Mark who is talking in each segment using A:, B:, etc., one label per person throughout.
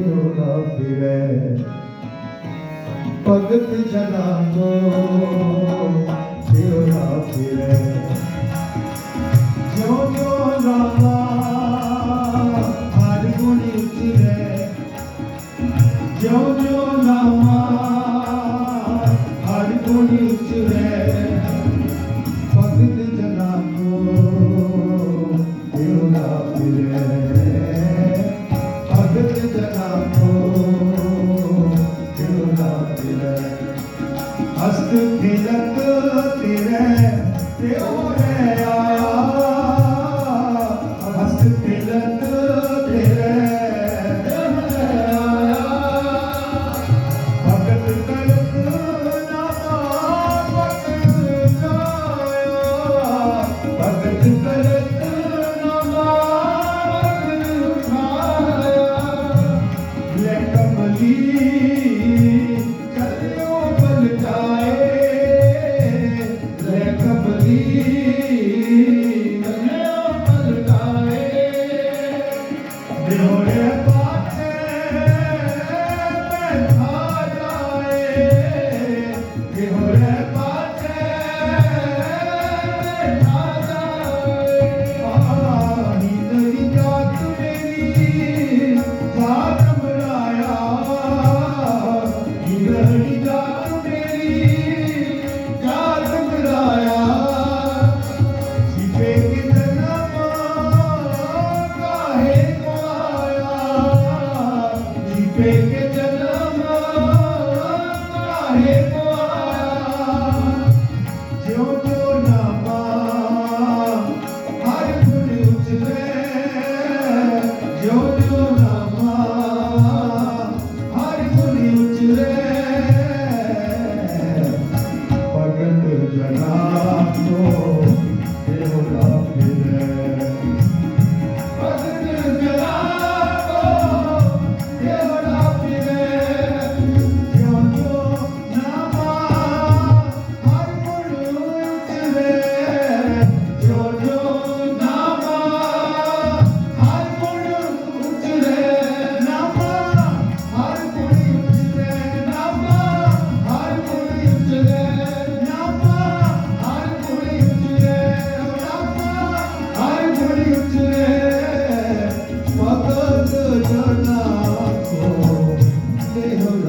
A: কেউ না ফিরে ভগত জানাব কেউ না ফিরে আর গুণি ফিরে যৌ যৌ নামা ਨਾ ਫਿਰੇ ਹਸਤ ਖਿਲਤ ਤੇਰੇ ਤੇ ਓਰੇ ਆਇਆ ਹਸਤ ਖਿਲਤ ਤੇਰੇ ਤੇ ਓਰੇ ਆਇਆ ਭਗਤ ਕਰਤ ਨਾਮਾ ਭਗਤ ਲਾਇਆ ਭਗਤ ਕਰਤ ਨਾਮਾ ਭਗਤ ਲਾਇਆ ਲੈ ਕਮਲੀ Yeah. que te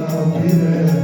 A: love,